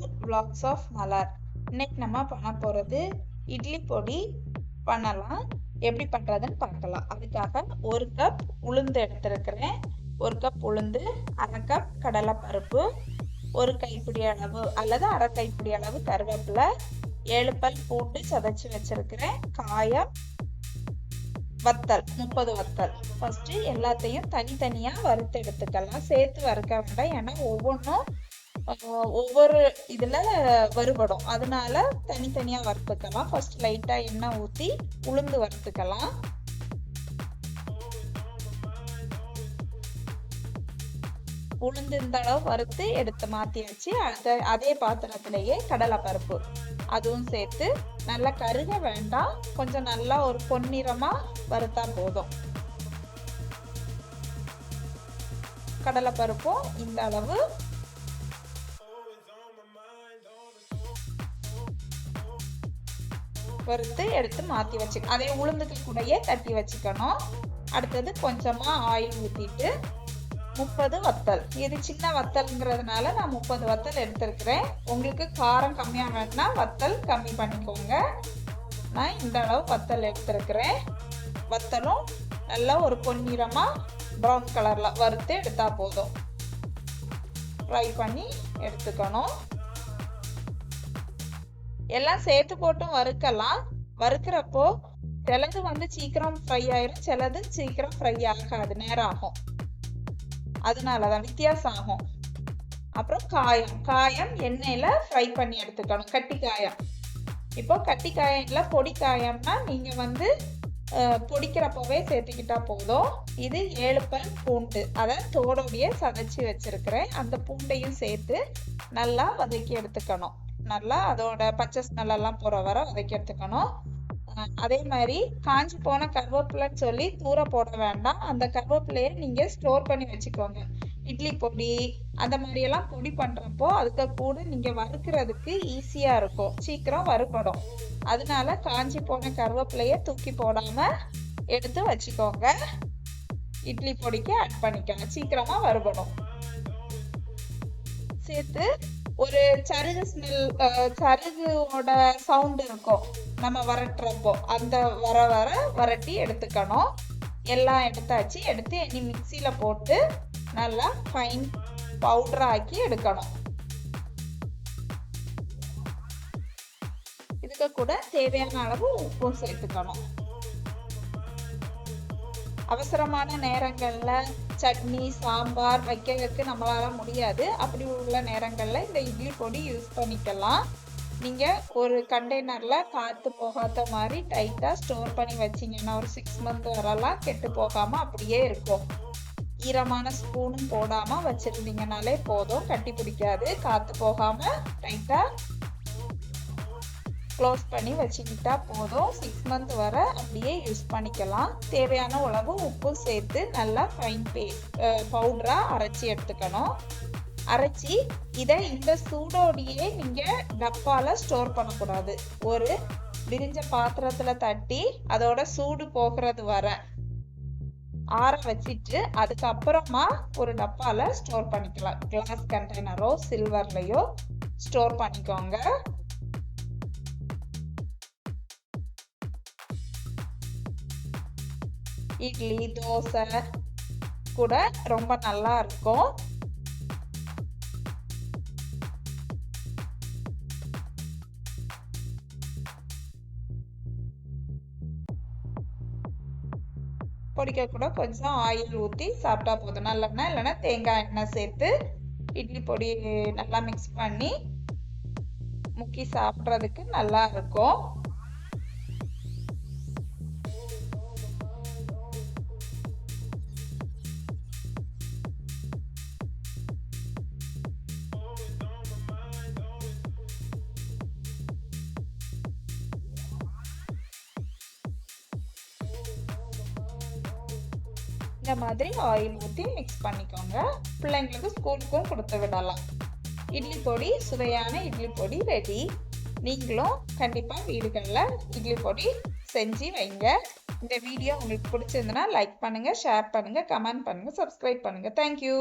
Blocks of மலர். இன்னைக்கு நம்ம பண்ண போகிறது இட்லி பொடி பண்ணலாம். எப்படி பண்ணுறதுன்னு பார்க்கலாம். அதுக்காக ஒரு கப் உளுந்து எடுத்திருக்கிறேன். ஒரு கப் உளுந்து அரை கப் கடலைப்பருப்பு ஒரு கைப்பிடி அளவு அல்லது அரை கைப்பிடி அளவு கருவேப்பிலை ஏழு பல் பூண்டு சதைச்சி வச்சிருக்கிறேன். காயம் வத்தல் முப்பது வத்தல். ஃபஸ்ட்டு எல்லாத்தையும் தனித்தனியாக வறுத்து எடுத்துக்கலாம். சேர்த்து வறுக்க வேண்டாம். ஏன்னா ஒவ்வொன்றும் ஒவ்வொரு இதுல வறுபடும் அதனால தனித்தனியா வறுத்துக்கலாம். ஃபர்ஸ்ட் லைட்டா எண்ணெய் ஊத்தி உளுந்து வறுத்துக்கலாம். உளுந்து இந்த அளவு வறுத்து எடுத்து மாற்றியாச்சு அடுத்த அதே பாத்திரத்திலேயே கடலைப்பருப்பு. அதுவும் சேர்த்து நல்லா கருக வேண்டாம். கொஞ்சம் நல்லா ஒரு பொன்னிறமாக வறுத்தா போதும். கடலைப்பருப்பும் இந்த அளவு வறுத்து எடுத்து மாற்றி வச்சு அதே உளுந்துக்கு கூடயே தட்டி வச்சுக்கணும். அடுத்தது கொஞ்சமாக ஆயில் ஊற்றிட்டு முப்பது வத்தல். இது சின்ன வத்தல்ங்கிறதுனால நான் முப்பது வத்தல் எடுத்திருக்கிறேன். உங்களுக்கு காரம் கம்மியாக வேணும்னா வத்தல் கம்மி பண்ணிக்கோங்க. நான் இந்த அளவு வத்தல் எடுத்திருக்கிறேன். வத்தலும் நல்லா ஒரு பொன்னிறமாக ப்ரௌன் கலரில் வறுத்து எடுத்தால் போதும். ஃப்ரை பண்ணி எடுத்துக்கணும். எல்லாம் சேர்த்து போட்டும் வறுக்கலாம். வறுக்கிறப்போ சிலது வந்து சீக்கிரம் ஃப்ரை ஆயிரும் சிலது சீக்கிரம் ஃப்ரை ஆகாது. நேரம் ஆகும் அதனால தான் வித்தியாசம் ஆகும். அப்புறம் காயம். காயம் எண்ணெயில் ஃப்ரை பண்ணி எடுத்துக்கணும். கட்டி காயம் இப்போ கட்டி காயம் இல்லை பொடி காயம்னா நீங்கள் வந்து பொடிக்கிறப்பவே சேர்த்துக்கிட்டா போதும். இது ஏழு பல் பூண்டு. அதை தோடோடைய சதைச்சி வச்சிருக்கிறேன். அந்த பூண்டையும் சேர்த்து நல்லா வதக்கி எடுத்துக்கணும். நல்லா அதோட பச்சை ஸ்மெல்லாம் போகிற வர வதக்கி எடுத்துக்கணும் அதே மாதிரி காஞ்சி போன கருவேப்பிலைன்னு சொல்லி தூர போட வேண்டாம். அந்த கருவேப்பிலையை நீங்கள் ஸ்டோர் பண்ணி வச்சுக்கோங்க. இட்லி பொடி அந்த மாதிரியெல்லாம் பொடி பண்ணுறப்போ அதுக்கு கூட நீங்கள் வறுக்கிறதுக்கு ஈஸியாக இருக்கும். சீக்கிரம் வறுபடும். அதனால காஞ்சி போன கருவேப்பிலையை தூக்கி போடாமல் எடுத்து வச்சுக்கோங்க. இட்லி பொடிக்கு ஆட் பண்ணிக்கலாம். சீக்கிரமாக வறுபடும். சேர்த்து ஒரு சருகு ஸ்மெல் சருகுவோட சவுண்ட் இருக்கும். நம்ம வரட்டுறப்போ. அந்த வர வர வரட்டி எடுத்துக்கணும். எல்லாம் எடுத்தாச்சு. எடுத்து இனி மிக்சியில் போட்டு நல்லா ஃபைன் பவுடர் ஆக்கி எடுக்கணும். இதுக்கு கூட தேவையான அளவு உப்பும் சேர்த்துக்கணும். அவசரமான நேரங்களில் சட்னி சாம்பார் வைக்கிறதுக்கு நம்மளால முடியாது. அப்படி உள்ள நேரங்களில் இந்த இட்லி பொடி யூஸ் பண்ணிக்கலாம். நீங்கள் ஒரு கண்டெய்னரில் காற்று போகாத மாதிரி டைட்டாக ஸ்டோர் பண்ணி வச்சிங்கன்னா ஒரு சிக்ஸ் மந்த் வரலாம். கெட்டு போகாமல் அப்படியே இருக்கும். ஈரமான ஸ்பூனும் போடாமல் வச்சுருந்தீங்கனாலே போதும். கட்டி பிடிக்காது. காற்று போகாமல் டைட்டாக க்ளோஸ் பண்ணி வச்சுக்கிட்டா போதும். சிக்ஸ் மந்த் வர அப்படியே யூஸ் பண்ணிக்கலாம். தேவையான உணவு உப்பும் சேர்த்து நல்லா ஃபைன் பே பவுடராக அரைச்சி எடுத்துக்கணும். அரைச்சி இதை இந்த சூடோடையே நீங்கள் டப்பாவில் ஸ்டோர் பண்ணக்கூடாது. ஒரு விரிஞ்ச பாத்திரத்தில் தட்டி அதோட சூடு போகிறது வர ஆற வச்சுட்டு அதுக்கப்புறமா ஒரு டப்பாவில் ஸ்டோர் பண்ணிக்கலாம். கிளாஸ் கண்டெய்னரோ சில்வர்லையோ ஸ்டோர் பண்ணிக்கோங்க. இட்லி தோசை கூட ரொம்ப நல்லா இருக்கும். பொடிக்க கூட கொஞ்சம் ஆயில் ஊற்றி சாப்பிட்டா போதும். நல்லெண்ணெய் இல்லைன்னா தேங்காய் எண்ணெய் சேர்த்து இட்லி பொடி நல்லா மிக்ஸ் பண்ணி முக்கி சாப்பிட்றதுக்கு நல்லா இருக்கும். இந்த மாதிரி ஆயில் ஊற்றி மிக்ஸ் பண்ணிக்கோங்க. பிள்ளைங்களுக்கு ஸ்கூலுக்கும் கொடுத்து விடலாம். இட்லி பொடி சுவையான இட்லி பொடி ரெடி நீங்களும் கண்டிப்பாக வீடுகளில் இட்லி பொடி செஞ்சு வைங்க. இந்த வீடியோ உங்களுக்கு பிடிச்சிருந்தனா லைக் பண்ணுங்கள் ஷேர் பண்ணுங்கள் கமெண்ட் பண்ணுங்கள் சப்ஸ்கிரைப் பண்ணுங்கள் தேங்க்யூ